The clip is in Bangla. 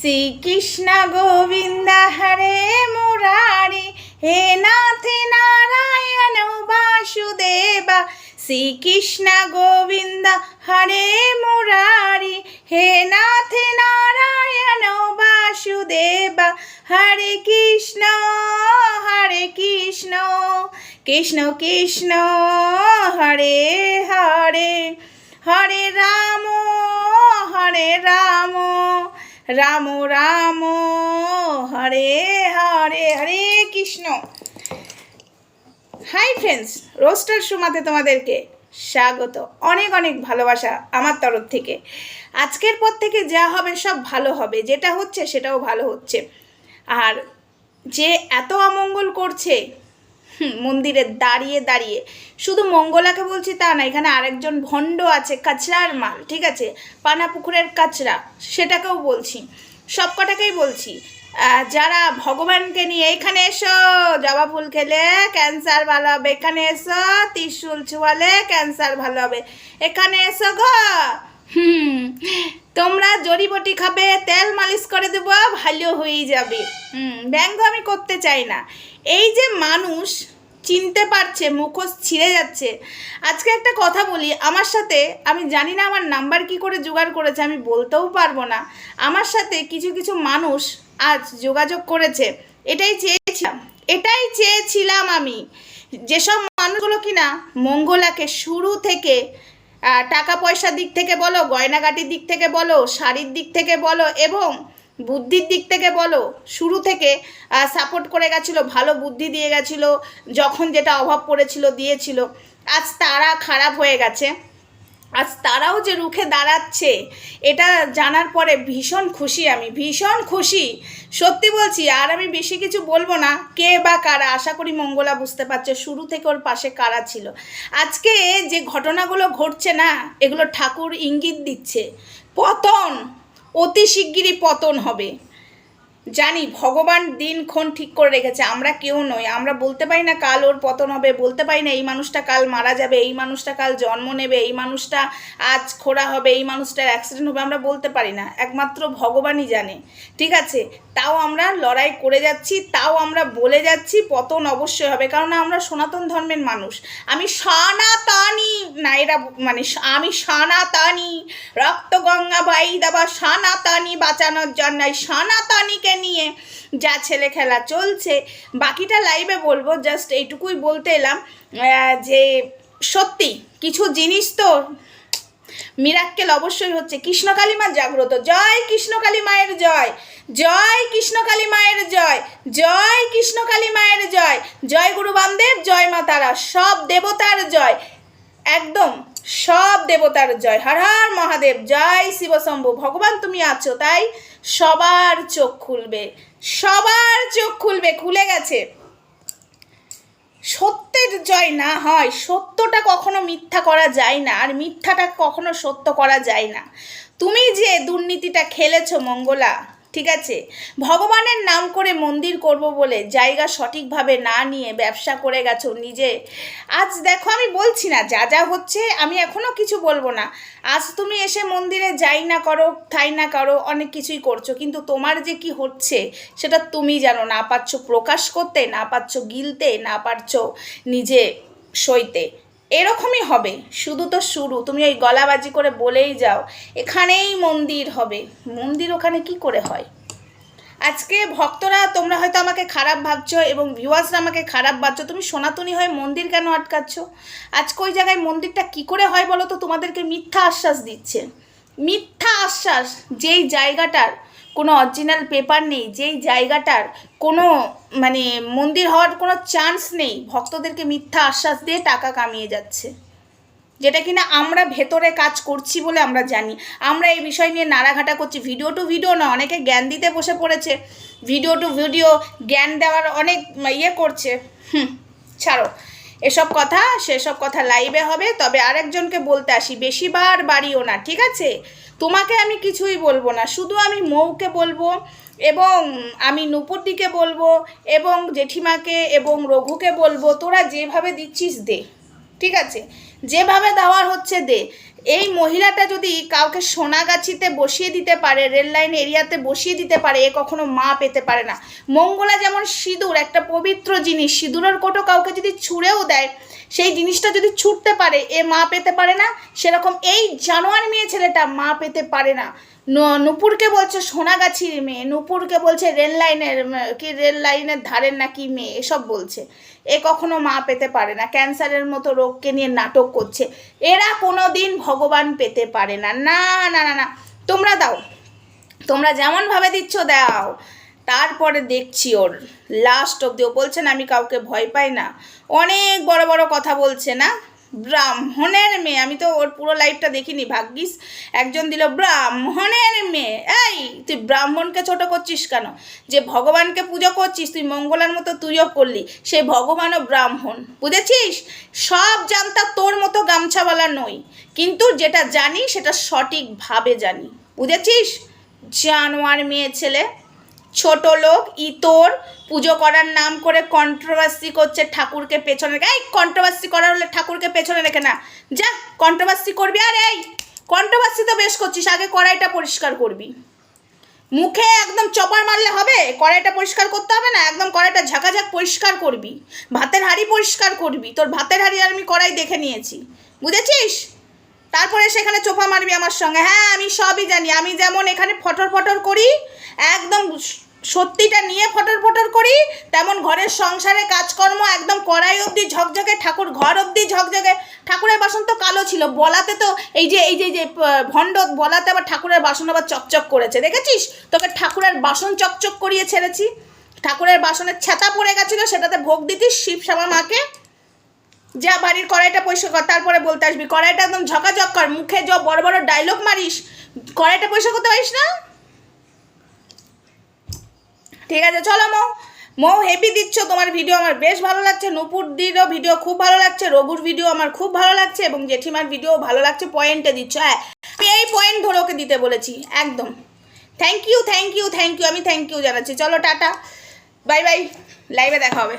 শ্রীকৃষ্ণ গোবিন্দ হরে মুরারি, হে নাথ নারায়ণ বাসুদেব। শ্রীকৃষ্ণ গোবিন্দ হরে মুরারি, হে নাথ নারায়ণ বাসুদেব। হরে কৃষ্ণ হরে কৃষ্ণ কৃষ্ণ কৃষ্ণ, হরে হরে হরে রাম। রাম রাম, হরে হরে হরে কৃষ্ণ। হাই ফ্রেন্ডস রোস্টার সুমাতে তোমাদেরকে স্বাগত। অনেক অনেক ভালোবাসা আমার তরফ থেকে। আজকের পর থেকে যা হবে, সব ভালো হবে। যেটা হচ্ছে, সেটাও ভালো হচ্ছে। আর যে এত অমঙ্গল করছে মন্দিরে দাঁড়িয়ে দাঁড়িয়ে। শুধু মঙ্গলাকে বলছি তা না, এখানে আরেকজন ভণ্ড আছে, কাচরার মাল, ঠিক আছে? পানা পুকুরের কাচরা, সেটাকেও বলছি। সব কটাকেই বলছি যারা ভগবানকে নিয়ে, এখানে এসো, জবা ফুল খেলে ক্যান্সার ভালো হবে। এখানে এসো, ত্রিশুল ছুয়ালে ক্যান্সার ভালো হবে। এখানে এসো গো! হুম। তোমরা জড়িবটি খাবে, তেল মালিশ করে দেবো, ভালো হয়ে যাবে। হুম, ব্যঙ্গ আমি করতে চাই না। এই যে মানুষ চিনতে পারছে, মুখোশ ছিঁড়ে যাচ্ছে। আজকে একটা কথা বলি, আমার সাথে, আমি জানি না আমার নাম্বার কি করে জোগাড় করেছে, আমি বলতেও পারব না। আমার সাথে কিছু কিছু মানুষ আজ যোগাযোগ করেছে। এটাই চেয়েছিলাম এটাই চেয়েছিলাম আমি। যেসব মানুষগুলো কিনা মঙ্গলাকে শুরু থেকে টাকা পয়সার দিক থেকে বলো, গয়নাগাটির দিক থেকে বলো, শাড়ির দিক থেকে বলো এবং বুদ্ধির দিক থেকে বলো, শুরু থেকে সাপোর্ট করে গেছিল, ভালো বুদ্ধি দিয়ে গেছিল, যখন যেটা অভাব পড়েছিল, দিয়েছিল। আজ তারা খারাপ হয়ে গেছে। আজ তারাও যে রুখে দাঁড়াচ্ছে, এটা জানার পরে ভীষণ খুশি আমি, ভীষণ খুশি। সত্যি বলছি, আর আমি বেশি কিছু বলব না, কে বা কারা, আশা করি মঙ্গলা বুঝতে পারছে শুরু থেকে ওর পাশে কারা ছিল। আজকে যে ঘটনাগুলো ঘটছে না, এগুলো ঠাকুর ইঙ্গিত দিচ্ছে, পতন, অতি শিগগিরই পতন হবে। জানি, ভগবান দিনক্ষণ ঠিক করে রেখেছে, আমরা কেউ নই। আমরা বলতে পারি না কাল ওর পতন হবে, বলতে পারি না এই মানুষটা কাল মারা যাবে, এই মানুষটা কাল জন্ম নেবে, এই মানুষটা আজ খোড়া হবে, এই মানুষটার অ্যাক্সিডেন্ট হবে, আমরা বলতে পারি না। একমাত্র ভগবানই জানে। ঠিক আছে, তাও আমরা লড়াই করে যাচ্ছি, তাও আমরা বলে যাচ্ছি, পতন অবশ্যই হবে কারণ আমরা সনাতন ধর্মের মানুষ। আমি সানাতানি, না, এরা মানে আমি সানাতানি। রক্ত গঙ্গা ভাই দাবা, সনাতনী বাঁচানোর জন্য এই সনাতনীকে নিয়ে যা ছেলে খেলা চলছে, বাকিটা লাইভে বলব জাস্ট এইটুকুই বলতে এলাম যে সত্যি কিছু জিনিস তো মিরাক্কেল অবশ্যই হচ্ছে। কৃষ্ণকালী মা জাগ্রত। জয় কৃষ্ণকালী মায়ের জয়। জয় কৃষ্ণকালী মায়ের জয়। জয় কৃষ্ণকালী মায়ের জয়। জয় গুরু বামদেব, জয় মা তারা। সব দেবতার জয়। একদম সব দেবতার জয়। হর হর মহাদেব, জয় শিবশম্ভু ভগবান তুমি আছো, তাই সবার চোখ খুলবে। সবার চোখ খুলবে, খুলে গেছে। সত্যের জয় না হয়, সত্যটা কখনো মিথ্যা করা যায় না, আর মিথ্যাটা কখনো সত্য করা যায় না। তুমি যে দুর্নীতিটা খেলেছো মঙ্গলা ঠিক আছে? ভগবানের নাম করে মন্দির করব বলে জায়গা সঠিকভাবে না নিয়ে ব্যবসা করে গেছো নিজে? আজ দেখো, আমি বলছি না, যা যা হচ্ছে আমি এখনও কিছু বলব না। আজ তুমি এসে মন্দিরে যাই না করো থাই না করো, অনেক কিছুই করছ, কিন্তু তোমার যে কি হচ্ছে সেটা তুমি জানো। না পারছ প্রকাশ করতে, না পারছ গিলতে, না পারছ নিজে সইতে। এরকমই হবে। শুধু তো শুরু। তুমি ওই গলাবাজি করে বলেই যাও, এখানেই মন্দির হবে। মন্দির ওখানে কি করে হয়? আজকে ভক্তরা, তোমরা হয়তো আমাকে খারাপ ভাবছ এবং ভিউয়ার্সরা আমাকে খারাপ ভাবছ। তুমি সনাতনী হয়ে মন্দির কেন আটকাচ্ছ? আজকে ওই জায়গায় মন্দিরটা কি করে হয় বলো তো? তোমাদেরকে মিথ্যা আশ্বাস দিচ্ছে। মিথ্যা আশ্বাস যেই জায়গাটার কোনো অরিজিনাল পেপার নেই, যেই জায়গাটার কোনো মানে মন্দির হওয়ার কোনো চান্স নেই, ভক্তদেরকে মিথ্যা আশ্বাস দিয়ে টাকা কামিয়ে যাচ্ছে। যেটা কিনা আমরা ভেতরে কাজ করছি বলে আমরা জানি। আমরা এই বিষয় নিয়ে নাড়াঘাটা করছি। ভিডিও টু ভিডিও না, অনেকে জ্ঞান দিতে বসে পড়েছে। ভিডিও টু ভিডিও জ্ঞান দেওয়ার অনেক ইয়ে করছে। হুম, ছাড়ো। এসব কথা, সেসব কথা লাইভে হবে, তবে আরেকজনকে বলতে আসি। বেশিবার বাড়িও না, ঠিক আছে? তোমাকে আমি কিছুই বলব না। শুধু আমি মৌকে বলব এবং আমি নুপুরদিকে বলব এবং জেঠিমাকে এবং রঘুকে বলব, তোরা যেভাবে দিচ্ছিস দে। ঠিক আছে? যেভাবে দেওয়ার হচ্ছে দে। এই মহিলাটা যদি কাউকে সোনাগাছিতে বসিয়ে দিতে পারে, রেল লাইন এরিয়াতে বসিয়ে দিতে পারে, এ কখনো মা পেতে পারে না। মঙ্গলা যেমন সিঁদুর, একটা পবিত্র জিনিস, সিঁদুরের কোটো কাউকে যদি ছুঁড়েও দেয়, সেই জিনিসটা যদি ছুটতে পারে, এ মা পেতে পারে না। সেরকম এই জানোয়ার মেয়ে ছেলেটা মা পেতে পারে না ন- নূপুরকে বলছে সোনাগাছির মেয়ে, নূপুরকে বলছে রেল লাইনের কি রেল লাইনের ধারের নাকি মেয়ে, এসব বলছে। এ কখনো মা পেতে পারে না, ক্যান্সারের মতো রোগকে নিয়ে নাটক করছে। এরা কোনো দিন ভগবান পেতে পারে না। না না না না, তোমরা দাও, তোমরা যেমনভাবে দিচ্ছ দাও। তারপরে দেখছি ওর লাস্ট অব্দি ও বলছে না, আমি কাউকে ভয় পাই না। অনেক বড় বড় কথা বলছে না? ব্রাহ্মণের মেয়ে। আমি তো ওর পুরো লাইফটা দেখিনি, ভাগ্যিস। একজন দিল ব্রাহ্মণের মেয়ে। এই, তুই ব্রাহ্মণকে ছোট করছিস কেন? যে ভগবানকে পুজো করছিস, তুই মঙ্গলার মতো তুইও করলি সেই ভগবানও ব্রাহ্মণ। বুঝেছিস? সব জানতা তোর মতো গামছাওয়ালা নই। কিন্তু যেটা জানি, সেটা সঠিকভাবে জানি। বুঝেছিস? জানোয়ার মেয়ে ছেলে। ছোট লোক, ইতর, পুজো করার নাম করে কন্ট্রোভার্সি করছে ঠাকুরকে পেছনে রেখে। এই কন্ট্রোভার্সি করার হলে ঠাকুরকে পেছনে রেখে না। যা কন্ট্রোভার্সি করবি আর এই কন্ট্রোভার্সি তো বেশ করছিস, আগে কড়াইটা পরিষ্কার করবি। মুখে একদম চপার মারলে হবে, কড়াইটা পরিষ্কার করতে হবে না, একদম কড়াইটা ঝাঁকাঝাক পরিষ্কার করবি। ভাতের হাঁড়ি পরিষ্কার করবি, তোর ভাতের হাঁড়ি আর আমি কড়াই দেখে নিয়েছি। বুঝেছিস? তারপরে সেখানে চোপা মারবি আমার সঙ্গে। হ্যাঁ আমি সবই জানি, আমি যেমন এখানে ফটর ফটর করি একদম সত্যিটা নিয়ে ফটর ফটর করি, তেমন ঘরের সংসারে কাজকর্ম একদম কড়াই অবধি ঝকঝকে, ঠাকুর ঘর অবধি ঝকঝকে। ঠাকুরের বাসন তো কালো ছিল, বলাতে তো এই যে এই যে যে ভণ্ড বলাতে আবার ঠাকুরের বাসন আবার চকচক করেছে, দেখেছিস? তোকে ঠাকুরের বাসন চকচক করিয়ে ছেড়েছি। ঠাকুরের বাসনের ছাতা পড়ে গেছিল, সেটাতে ভোগ দিতিস শিব শ্যামা মাকে। যা বাড়ির কড়াইটা পয়সা কর, তারপরে বলতে আসবি, কড়াইটা একদম ঝকাঝক কর, মুখে য বড় বড় ডায়লগ মারিস, কড়াইটা পয়সা করতে পারিস না? ঠিক আছে, চলো মৌ। মৌ হেভি দিচ্ছ, তোমার ভিডিও আমার বেশ ভালো লাগছে। নুপুর দিরও ভিডিও খুব ভালো লাগছে, রঘুর ভিডিও আমার খুব ভালো লাগছে, এবং জেঠিমার ভিডিও ভালো লাগছে পয়েন্টে দিচ্ছ হ্যাঁ। আমি এই পয়েন্ট ধরে ওকে দিতে বলেছি, একদম। Thank you thank you thank you আমি থ্যাংক ইউ জানাচ্ছি। চলো, টাটা। বাই বাই লাইভে দেখা হবে।